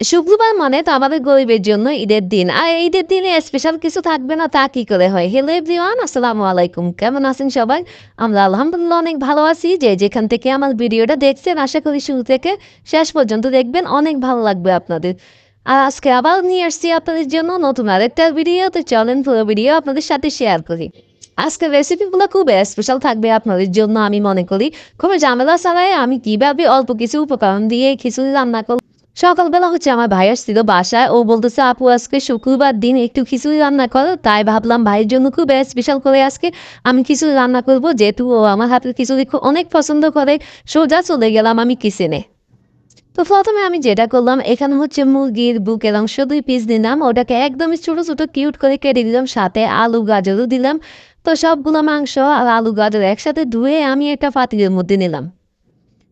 শুক্রবার মানে তো আমাদের গরিবের জন্য ঈদের দিন। আর ঈদের দিনে স্পেশাল কিছু থাকবে না, তা কি করে হয়? হ্যালো এভরিওয়ান আসসালামু আলাইকুম। কেমন আছেন সবাই? আমরা আলহামদুলিল্লাহ অনেক ভালো আছি। যে যেখান থেকে আমার ভিডিওটা দেখছেন, আশা করি শুরু থেকে শেষ পর্যন্ত দেখবেন। অনেক ভালো লাগবে আপনাদের। আর আজকে আবার নিয়ে আসছি আপনাদের জন্য নতুন আরেকটা ভিডিও তো চলেন পুরো ভিডিও আপনাদের সাথে শেয়ার করি। আজকে রেসিপিগুলো খুব স্পেশাল থাকবে আপনাদের জন্য, আমি মনে করি। খুবই ঝামেলা ছাড়াই আমি কীভাবে অল্প কিছু উপকরণ দিয়ে খিচুড়ি রান্না করব সকালবেলা হচ্ছে আমার ভাই আসছিল বাসায়। ও বলতেছে, আপু, আজকে শুক্রবার দিন একটু খিচুড়ি রান্না করো। তাই ভাবলাম ভাইয়ের জন্য খুব স্পেশাল করে আজকে আমি খিচুড়ি রান্না করব। যেহেতু ও আমার হাতের খিচুড়ি খুব অনেক পছন্দ করে, সোজা চলে গেলাম আমি কিচেনে তো প্রথমে আমি যেটা করলাম, এখানে হচ্ছে মুরগির বুকের অংশ দুই পিস দিলাম। ওটাকে একদমই ছোটো ছোটো কিউট করে কেটে দিলাম। সাথে আলু, গাজরও দিলাম। তো সবগুলো মাংস আর আলু, গাজর একসাথে ধুয়ে আমি একটা পাতিলের মধ্যে নিলাম।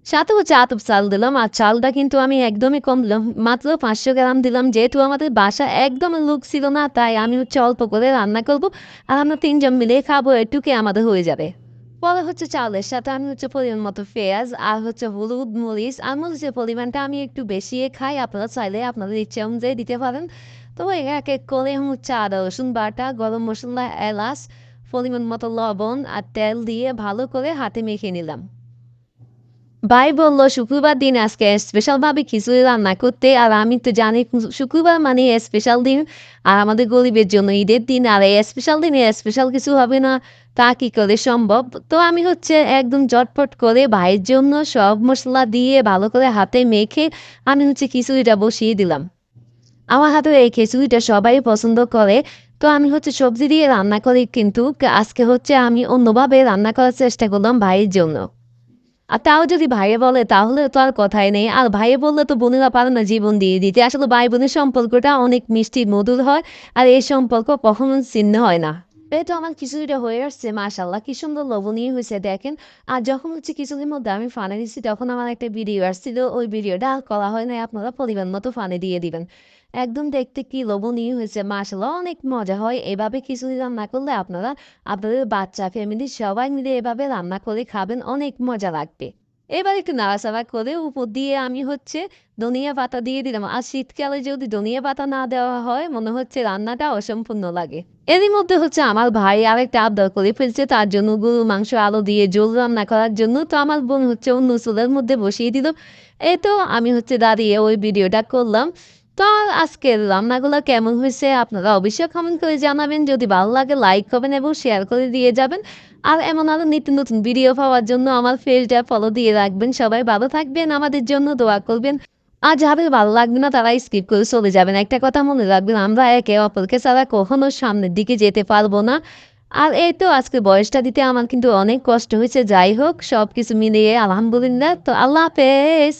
সাথে হচ্ছে আতপ চাল দিলাম, আর চালটা কিন্তু আমি একদমই কম দিলাম। মাত্র পাঁচশো গ্রাম দিলাম, যেহেতু আমাদের বাসা একদম লুক ছিল না, তাই আমি হচ্ছে অল্প করে রান্না করব, আর আমরা তিনজন মিলে খাব, এটুকুই আমাদের হয়ে যাবে। পরে হচ্ছে চাউলের সাথে আমি হচ্ছে পরিমাণ মতো পেঁয়াজ, আর হচ্ছে হলুদ মরিচ, আর মরিচের পরিমাণটা আমি একটু বেশি খাই, আপনারা চাইলে আপনাদের ইচ্ছে অনুযায়ী দিতে পারেন। তো এক এক করে হচ্ছে আদা, রসুন বাটা, গরম মশলা, এলাচ, পরিমাণ মতো লবণ, আর তেল দিয়ে ভালো করে হাতে মেখে নিলাম। ভাই বলল শুক্রবার দিন আজকে স্পেশালভাবে খিচুড়ি রান্না করতে আর আমি তো জানি শুক্রবার মানে স্পেশাল দিন আর আমাদের গরিবের জন্য ঈদের দিন আর এই স্পেশাল দিনে স্পেশাল কিছু হবে না তা কী করে সম্ভব তো আমি হচ্ছে একদম জটপট করে ভাইয়ের জন্য সব মশলা দিয়ে ভালো করে হাতে মেখে আমি হচ্ছে খিচুড়িটা বসিয়ে দিলাম আমার হাতে এই খিচুড়িটা সবাই পছন্দ করে তো আমি হচ্ছে সবজি দিয়ে রান্না করি কিন্তু আজকে হচ্ছে আমি অন্যভাবে রান্না করার চেষ্টা করলাম ভাইয়ের জন্য আর তাও যদি ভাইয়ে বলে, তাহলে তো আর কথাই নেই। আর ভাইয়ে বললে তো বোনেরা পারে না জীবন দিয়ে দিতে। আসলে ভাই বোনের সম্পর্কটা অনেক মিষ্টি, মধুর হয়, আর এই সম্পর্ক কখনো ছিন্ন হয় না। তো আমার খিচুড়িটা হয়ে আসছে মাশাল্লাহ কি সুন্দর লবণীয় হয়েছে, দেখেন। আর যখন হচ্ছে খিচুড়ির মধ্যে আমি ফানে দিচ্ছি তখন আমার একটা ভিডিও আসছিল। ওই ভিডিওটা করা হয় না আপনারা পরিমাণ মতো ফানে দিয়ে দিবেন। একদম দেখতে কি লোভনীয় হয়েছে। মাসাল্লাহ অনেক মজা হয়। এভাবে খিচুড়ি রান্না করলে আপনারা, আপনাদের বাচ্চা ফ্যামিলি সবাই মিলে এভাবে রান্না করে খাবেন। অনেক মজা লাগবে। এবার একটু নাড়াচাড়া করে উপর দিয়ে আমি হচ্ছে ধনিয়া পাতা দিয়ে দিলাম। আর শীতকালে যদি ধনিয়া পাতা না দেওয়া হয়, মনে হচ্ছে রান্নাটা অসম্পূর্ণ লাগে। এরই মধ্যে হচ্ছে আমার ভাই আরেকটা আবদার করে ফেলছে। তার জন্য গরু মাংস, আলো দিয়ে জল রান্না করার জন্য। তো আমার বোন হচ্ছে অন্য চুলের মধ্যে বসিয়ে দিল। এই তো আমি হচ্ছে দাঁড়িয়ে ওই ভিডিওটা করলাম। তো আজকের রান্নাগুলো কেমন হয়েছে আপনারা অবশ্যই কমেন্ট করে জানাবেন। যদি ভালো লাগে লাইক করবেন এবং শেয়ার করে দিয়ে যাবেন। আর এমন আরও নিত্য নতুন ভিডিও পাওয়ার জন্য আমার পেজটা ফলো দিয়ে রাখবেন। সবাই ভালো থাকবেন, আমাদের জন্য দোয়া করবেন। আর যাদের ভালো লাগবে না, তারা স্কিপ করে চলে যাবেন। একটা কথা মনে রাখবেন, আমরা একে অপরকে ছাড়া কখনো সামনের দিকে যেতে পারব না। আর এই তো আজকে বয়সটা দিতে আমার কিন্তু অনেক কষ্ট হয়েছে। যাই হোক সব কিছু মিলিয়ে আলহামদুলিল্লাহ। তো আল্লাহ হাফেজ।